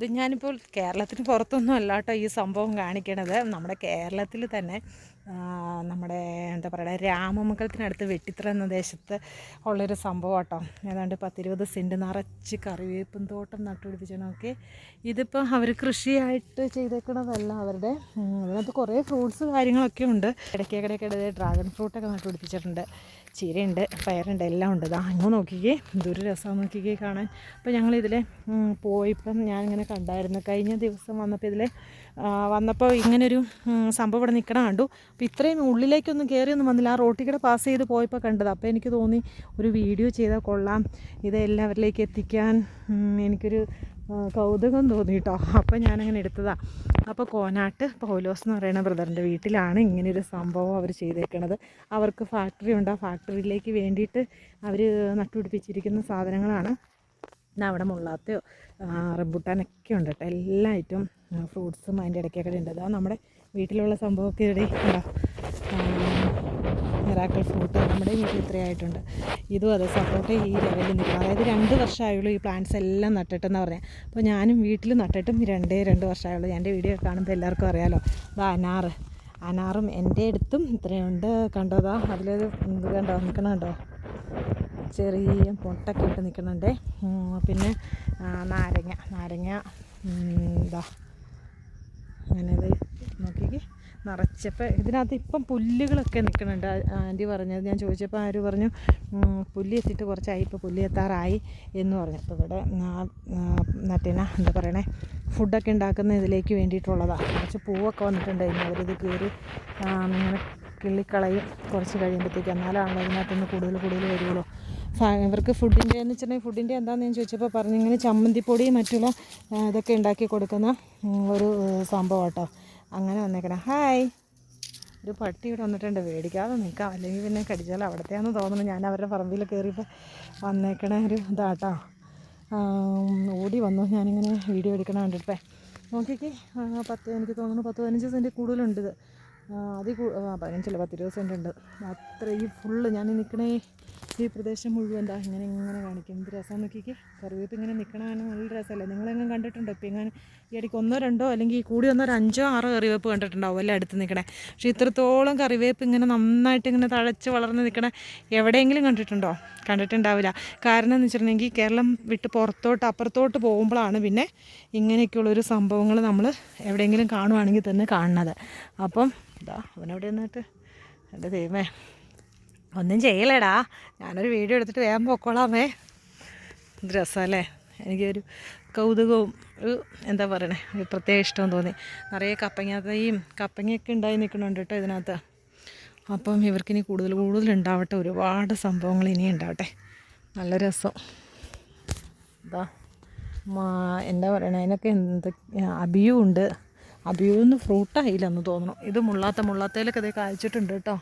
ഇത് ഞാനിപ്പോൾ കേരളത്തിന് പുറത്തൊന്നും അല്ല കേട്ടോ ഈ സംഭവം കാണിക്കണത്. നമ്മുടെ കേരളത്തിൽ തന്നെ നമ്മുടെ എന്താ പറയുക രാമമംഗലത്തിനടുത്ത് വെട്ടിത്ര എന്ന ദേശത്ത് ഉള്ളൊരു സംഭവം കേട്ടോ ഏതാണ്ട് പത്തിരുപത് സെന്റ് നിറച്ച് കറിവേപ്പും തോട്ടം നട്ടുപിടിപ്പിച്ചണമൊക്കെ ഇതിപ്പോൾ അവർ കൃഷിയായിട്ട് ചെയ്തേക്കണതല്ല അവരുടെ അതിനകത്ത് കുറേ ഫ്രൂട്ട്സ് കാര്യങ്ങളൊക്കെ ഉണ്ട്. ഇടയ്ക്കിടയ്ക്കിടെ ഡ്രാഗൺ ഫ്രൂട്ടൊക്കെ നട്ടുപിടിപ്പിച്ചിട്ടുണ്ട്. ചീരയുണ്ട് പയറുണ്ട് എല്ലാം ഉണ്ട്. ഇതാ അങ്ങ് നോക്കിക്കേ എന്തൊരു രസം നോക്കിക്കേ കാണാൻ. അപ്പോൾ ഞങ്ങളിതിൽ പോയിപ്പം ഞാനിങ്ങനെ കണ്ടായിരുന്നു. കഴിഞ്ഞ ദിവസം വന്നപ്പോൾ ഇതിൽ വന്നപ്പോൾ ഇങ്ങനൊരു സംഭവം ഇവിടെ നിൽക്കണ കണ്ടു. അപ്പോൾ ഇത്രയും ഉള്ളിലേക്കൊന്നും കയറിയൊന്നും വന്നില്ല. ആ റോട്ടിൽ കൂടെ പാസ് ചെയ്ത് പോയപ്പോൾ കണ്ടത്. അപ്പോൾ എനിക്ക് തോന്നി ഒരു വീഡിയോ ചെയ്താൽ കൊള്ളാം. ഇത് എല്ലാവരിലേക്ക് എത്തിക്കാൻ എനിക്കൊരു കൗതുകം തോന്നി കേട്ടോ അപ്പോൾ ഞാനങ്ങനെ എടുത്തതാണ് അപ്പോൾ കോനാട്ട് പൗലോസ് എന്ന് പറയുന്ന ബ്രദറിന്റെ വീട്ടിലാണ് ഇങ്ങനെയൊരു സംഭവം അവർ ചെയ്തേക്കണത്. അവർക്ക് ഫാക്ടറി ഉണ്ട്. ആ ഫാക്ടറിയിലേക്ക് വേണ്ടിയിട്ട് അവർ നട്ടുപിടിപ്പിച്ചിരിക്കുന്ന സാധനങ്ങളാണ്. പിന്നെ അവിടെ മുള്ളാത്തയോ റബ്ബുട്ടാനൊക്കെ ഉണ്ട് കേട്ടോ. എല്ലാ ഐറ്റം ഫ്രൂട്ട്സും അതിന്റെ ഇടയ്ക്കൊക്കെ ഉണ്ട്. അതാ നമ്മുടെ വീട്ടിലുള്ള സംഭവമൊക്കെ ഇവിടെ ഉണ്ടോ? മിറാക്കിൾ ഫ്രൂട്ട് നമ്മുടെ വീട്ടിൽ ഇത്രയായിട്ടുണ്ട് ഇതും അതെ സപ്പോർട്ട് ഈ ലെവലിൽ നിൽക്കണം അതായത് രണ്ട് വർഷമായുള്ളൂ ഈ പ്ലാന്റ്സ് എല്ലാം നട്ടിട്ടെന്ന് പറയാം അപ്പോൾ ഞാനും വീട്ടിൽ നട്ടിട്ടും രണ്ടേ രണ്ട് വർഷമായുള്ളൂ. എന്റെ വീഡിയോ കാണുമ്പോൾ എല്ലാവർക്കും അറിയാമല്ലോ അതാ അനാറ്. അനാറും എന്റെ അടുത്തും ഇത്രയുണ്ട് കണ്ടോ അതാ അതിലൊരു കണ്ടോ? നിൽക്കണുണ്ടോ ചെറിയ പൊട്ടൊക്കെ ഇട്ട് നിൽക്കുന്നുണ്ട്. പിന്നെ നാരങ്ങ നാരങ്ങ എന്താ അങ്ങനെ ഇത് നോക്കിക്ക്. നിറച്ചപ്പോൾ ഇതിനകത്ത് ഇപ്പം പുല്ലുകളൊക്കെ നിൽക്കുന്നുണ്ട്. ആന്റി പറഞ്ഞത് ഞാൻ ചോദിച്ചപ്പോൾ ആര് പറഞ്ഞു പുല്ലി എത്തിയിട്ട് കുറച്ചായി ഇപ്പോൾ പുല്ല് എത്താറായി എന്ന് പറഞ്ഞു. അപ്പോൾ ഇവിടെ നട്ടിന എന്താ പറയണേ ഫുഡൊക്കെ ഉണ്ടാക്കുന്ന ഇതിലേക്ക് വേണ്ടിയിട്ടുള്ളതാണ് കുറച്ച് പൂവൊക്കെ വന്നിട്ടുണ്ട്. ഇനി അവരിത് കയറി ഇങ്ങനെ കിള്ളിക്കളയും കുറച്ച് കഴിയുമ്പോഴത്തേക്ക് എന്നാലാണല്ലോ ഇതിനകത്തുനിന്ന് കൂടുതൽ കൂടുതൽ വരുള്ളൂ. ഇവർക്ക് ഫുഡിന്റെ എന്ന് വെച്ചിട്ടുണ്ടെങ്കിൽ ഫുഡിന്റെ എന്താണെന്ന് ഞാൻ ചോദിച്ചപ്പോൾ പറഞ്ഞു ഇങ്ങനെ ചമ്മന്തിപ്പൊടി മറ്റുള്ള ഇതൊക്കെ ഉണ്ടാക്കി കൊടുക്കുന്ന ഒരു സംഭവം കേട്ടോ അങ്ങനെ വന്നേക്കണം. ഹായ് ഒരു പട്ടി ഇവിടെ വന്നിട്ടുണ്ട്. മേടിക്കാതെ നിൽക്കാം. അല്ലെങ്കിൽ പിന്നെ കടിച്ചാൽ അവിടത്തെയാണെന്ന് തോന്നുന്നു. ഞാൻ അവരുടെ പറമ്പിൽ കയറിയപ്പോൾ വന്നേക്കണ ഒരു ഇതാട്ടോ. ഓടി വന്നു. ഞാനിങ്ങനെ വീഡിയോ എടുക്കണ കണ്ടിട്ടേ. നോക്കിക്കേ. പത്ത് എനിക്ക് തോന്നുന്നു പത്ത് പതിനഞ്ച് സെന്റ് കൂടുതലുണ്ട് ഇത്. ആ, പതിനഞ്ചല്ല പത്തിരുപത് സെന്റ് ഉണ്ട്. അത്ര ഈ ഫുള്ള് ഞാൻ നിൽക്കണേ ഈ പ്രദേശം മുഴുവൻ എന്താ ഇങ്ങനെ ഇങ്ങനെ കാണിക്കും. എന്ത് രസം നോക്കിക്ക്. കറിവേപ്പ് ഇങ്ങനെ നിൽക്കണ നല്ല രസമല്ലേ നിങ്ങളെങ്ങും കണ്ടിട്ടുണ്ടോ? ഇപ്പം ഇങ്ങനെ ഈ ഇടയ്ക്ക് ഒന്നോ രണ്ടോ അല്ലെങ്കിൽ കൂടി ഒന്നോ അഞ്ചോ ആറോ കറിവേപ്പ് കണ്ടിട്ടുണ്ടാവും അല്ലേ അടുത്ത് നിൽക്കണേ പക്ഷേ ഇത്രത്തോളം കറിവേപ്പ് ഇങ്ങനെ നന്നായിട്ട് ഇങ്ങനെ തഴച്ച് വളർന്ന് നിൽക്കണ എവിടെയെങ്കിലും കണ്ടിട്ടുണ്ടോ? കണ്ടിട്ടുണ്ടാവില്ല. കാരണം എന്ന് വെച്ചിട്ടുണ്ടെങ്കിൽ കേരളം വിട്ട് പുറത്തോട്ട് അപ്പുറത്തോട്ട് പോകുമ്പോഴാണ് പിന്നെ ഇങ്ങനെയൊക്കെയുള്ളൊരു സംഭവങ്ങൾ നമ്മൾ എവിടെയെങ്കിലും കാണുവാണെങ്കിൽ തന്നെ കാണുന്നത്. അപ്പം ഇതാ അവനവിടെ നിന്നിട്ട്. എന്റെ ദൈവമേ ഒന്നും ചെയ്യലേടാ. ഞാനൊരു വീഡിയോ എടുത്തിട്ട് വേഗം പൊക്കോളാമേ. രസമല്ലേ എനിക്കൊരു കൗതുകവും ഒരു എന്താ പറയണേ ഒരു പ്രത്യേക ഇഷ്ടം തോന്നി. നിറയെ കപ്പങ്ങാത്തയും കപ്പങ്ങയൊക്കെ ഉണ്ടായി നിൽക്കണുണ്ട് കേട്ടോ ഇതിനകത്ത്. അപ്പം ഇവർക്കിനി കൂടുതൽ കൂടുതൽ ഉണ്ടാവട്ടെ. ഒരുപാട് സംഭവങ്ങൾ ഇനി ഉണ്ടാവട്ടെ. നല്ല രസം. എന്താ എന്താ പറയണേ അതിനൊക്കെ എന്ത് അബിയു ഉണ്ട്. അബിയൂന്ന് ഫ്രൂട്ടായില്ലെന്ന് തോന്നുന്നു. ഇത് മുള്ളാത്ത മുള്ളാത്തയിലൊക്കെ ഇത് കായ്ച്ചിട്ടുണ്ട് കേട്ടോ.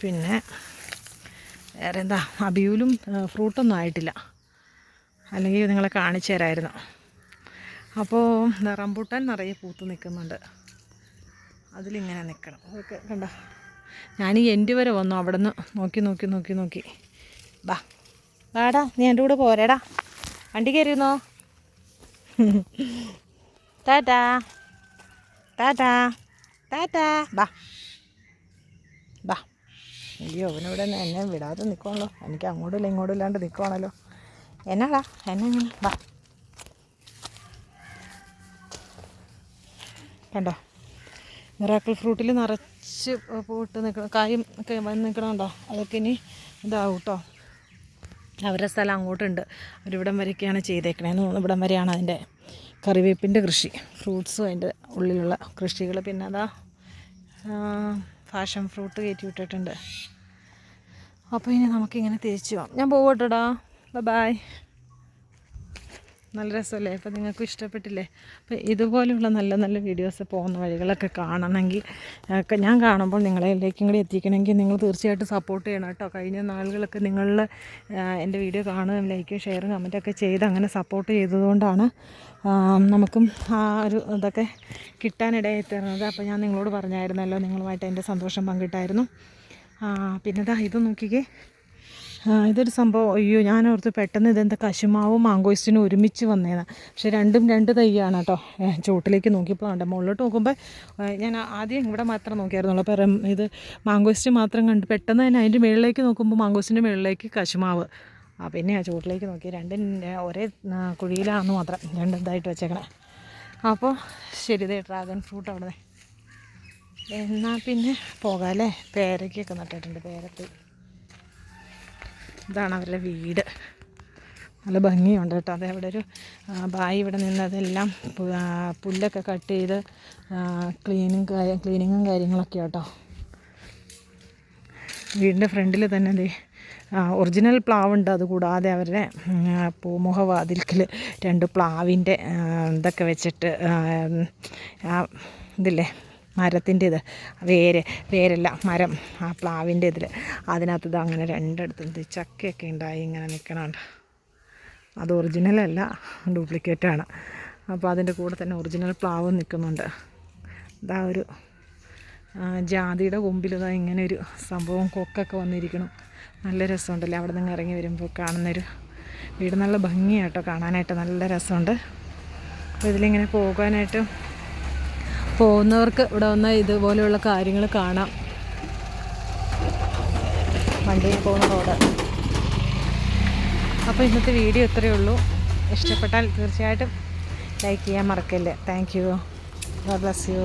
പിന്നെ വേറെ എന്താ? അബിയൂലും ഫ്രൂട്ടൊന്നും ആയിട്ടില്ല. അല്ലെങ്കിൽ നിങ്ങളെ കാണിച്ചു തരായിരുന്നു. അപ്പോൾ റംബൂട്ടാൻ നിറയെ പൂത്ത് നിൽക്കുന്നുണ്ട്. അതിലിങ്ങനെ നിൽക്കണം. അതൊക്കെ കണ്ട? ഞാൻ ഈ എന്റെ വരെ വന്നു. അവിടെ നിന്ന് നോക്കി നോക്കി നോക്കി നോക്കി. ബാ. വാടാ നീ എന്റെ കൂടെ പോരേടാ. വണ്ടി കയറിയിരുന്നോ? ടാറ്റാ ടാറ്റാ ടാറ്റാ ബാ ബാ അയ്യോ അവനിവിടെ എന്നെ വിടാതെ നിൽക്കുവാണല്ലോ എനിക്ക് അങ്ങോട്ടുമില്ല ഇങ്ങോട്ടും ഇല്ലാണ്ട് നിൽക്കുവാണല്ലോ എന്നാടാ? എന്നെ ഇങ്ങനെ ബാ. കണ്ടോ? മിറാക്കിൾ ഫ്രൂട്ടിൽ നിറച്ച് പൂട്ട് നിൽക്കണം കായും ഒക്കെ വന്ന് നിൽക്കണമുണ്ടോ അതൊക്കെ ഇനി ഇതാവും കേട്ടോ അവരുടെ സ്ഥലം അങ്ങോട്ടുണ്ട്. അവരിവിടം വരെയൊക്കെയാണ് ചെയ്തേക്കണേന്ന് തോന്നുന്നു ഇവിടം വരെയാണ് അതിന്റെ കറിവേപ്പിന്റെ കൃഷി. ഫ്രൂട്ട്സും അതിന്റെ ഉള്ളിലുള്ള കൃഷികൾ. പിന്നെ അതാ ഫാഷൻ ഫ്രൂട്ട് കയറ്റി വിട്ടിട്ടുണ്ട്. അപ്പോൾ ഇനി നമുക്കിങ്ങനെ തിരിച്ചു പോകാം ഞാൻ പോകട്ടെടാ ബൈ. നല്ല രസമല്ലേ? അപ്പോൾ നിങ്ങൾക്ക് ഇഷ്ടപ്പെട്ടില്ലേ? അപ്പോൾ ഇതുപോലെയുള്ള നല്ല നല്ല വീഡിയോസ് പോകുന്ന വഴികളൊക്കെ കാണണമെങ്കിൽ ഒക്കെ ഞാൻ കാണുമ്പോൾ നിങ്ങളെല്ലാവർക്കും കൂടി എത്തിക്കണമെങ്കിൽ നിങ്ങൾ തീർച്ചയായിട്ടും സപ്പോർട്ട് ചെയ്യണം കേട്ടോ. കഴിഞ്ഞ നാളുകളൊക്കെ നിങ്ങൾ എന്റെ വീഡിയോ കാണുകയും ലൈക്കും ഷെയറും കമന്റൊക്കെ ചെയ്ത് അങ്ങനെ സപ്പോർട്ട് ചെയ്തതുകൊണ്ടാണ് നമുക്കും ആ ഒരു ഇതൊക്കെ കിട്ടാനിടയായി തീർന്നത്. അപ്പോൾ ഞാൻ നിങ്ങളോട് പറഞ്ഞായിരുന്നല്ലോ നിങ്ങളുമായിട്ട് എന്റെ സന്തോഷം പങ്കിട്ടായിരുന്നു. പിന്നെ ദാ ഇത് നോക്കിക്കേ. ഇതൊരു സംഭവം. അയ്യോ ഞാൻ ഓർത്ത് പെട്ടെന്ന് ഇതെന്താ കശുമാവും മാങ്കോയിസ്റ്റിനും ഒരുമിച്ച് വന്നേന്ന്. പക്ഷെ രണ്ടും രണ്ട് തൈയാണ് കേട്ടോ. ചുവട്ടിലേക്ക് നോക്കിയപ്പോൾ ഉണ്ട് മുകളിലോട്ട് നോക്കുമ്പോൾ ഞാൻ ആദ്യം ഇവിടെ മാത്രം നോക്കിയായിരുന്നുള്ളൂ. അപ്പോൾ ഇത് മാങ്കോയിസ്റ്റ് മാത്രം കണ്ട് പെട്ടെന്ന് തന്നെ അതിന്റെ മുകളിലേക്ക് നോക്കുമ്പോൾ മാങ്കോസ്റ്റിന്റെ മുകളിലേക്ക് കശുമാവ്. ആ പിന്നെ ആ ചുവട്ടിലേക്ക് നോക്കി. രണ്ടും ഒരേ കുഴിയിലാണെന്ന് മാത്രം രണ്ടും ഇതായിട്ട് വെച്ചേക്കണേ. അപ്പോൾ ശരി ഇതേ ഡ്രാഗൺ ഫ്രൂട്ട് അവിടെ എന്നാൽ പിന്നെ പോകാം അല്ലേ? പേരയ്ക്കൊക്കെ നട്ടിട്ടുണ്ട് പേരത്ത് ഇതാണ് അവരുടെ വീട്. നല്ല ഭംഗിയുണ്ട് കേട്ടോ. അത് അവിടെ ഒരു ബായി ഇവിടെ നിന്ന് അതെല്ലാം പുല്ലൊക്കെ കട്ട് ചെയ്ത് ക്ലീനിങ് ക്ലീനിങ്ങും കാര്യങ്ങളൊക്കെ കേട്ടോ വീടിന്റെ ഫ്രണ്ടിൽ തന്നെ ദേ ഒറിജിനൽ പ്ലാവുണ്ട് അതുകൂടാതെ അവരുടെ പൂമുഖവാതിൽക്കിൽ രണ്ട് പ്ലാവിന്റെ ഇതൊക്കെ വെച്ചിട്ട് ഇതില്ലേ മരത്തിന്റെ ഇത് വേര് വേരല്ല മരം ആ പ്ലാവിന്റെ ഇതിൽ അതിനകത്ത് ഇത് അങ്ങനെ രണ്ടിടത്തുണ്ട് ചക്കയൊക്കെ ഉണ്ടായി ഇങ്ങനെ നിൽക്കണുണ്ട് അത് ഒറിജിനലല്ല ഡ്യൂപ്ലിക്കേറ്റാണ്. അപ്പോൾ അതിന്റെ കൂടെ തന്നെ ഒറിജിനൽ പ്ലാവ് നിൽക്കുന്നുണ്ട്. ഇതാ ഒരു ജാതിയുടെ കൊമ്പിൽ ഇതാ ഇങ്ങനെ ഒരു സംഭവം കൊക്കൊക്കെ വന്നിരിക്കണം. നല്ല രസമുണ്ടല്ലേ അവിടെ നിന്ന് ഇറങ്ങി വരുമ്പോൾ കാണുന്നൊരു വീട്. നല്ല ഭംഗിയാട്ടോ കാണാനായിട്ട്. നല്ല രസമുണ്ട്. അപ്പോൾ ഇതിലിങ്ങനെ പോകാനായിട്ട് പോകുന്നവർക്ക് ഇവിടെ വന്ന ഇതുപോലെയുള്ള കാര്യങ്ങൾ കാണാം. വണ്ടിയിൽ പോകുന്ന റോഡ്. അപ്പോൾ ഇന്നത്തെ വീഡിയോ ഇത്രയേ ഉള്ളൂ. ഇഷ്ടപ്പെട്ടാൽ തീർച്ചയായിട്ടും ലൈക്ക് ചെയ്യാൻ മറക്കല്ലേ. Thank you. Bless you.